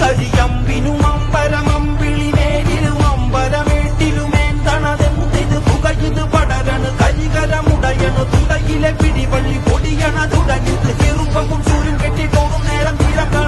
തഴിയമ്പിനും അമ്പലമമ്പിളി നേരിലും അമ്പലമേട്ടിലുമേന്തണതെന്തിത് പുകയിത് പടരണ്. കരികരമുടയണ് തുടയിലെ പിടിവള്ളി പൊടിയണ തുടങ്ങിത് ചെറുപ്പവും ചൂരും കെട്ടിട്ടോടും നേരം തീരക്കൾ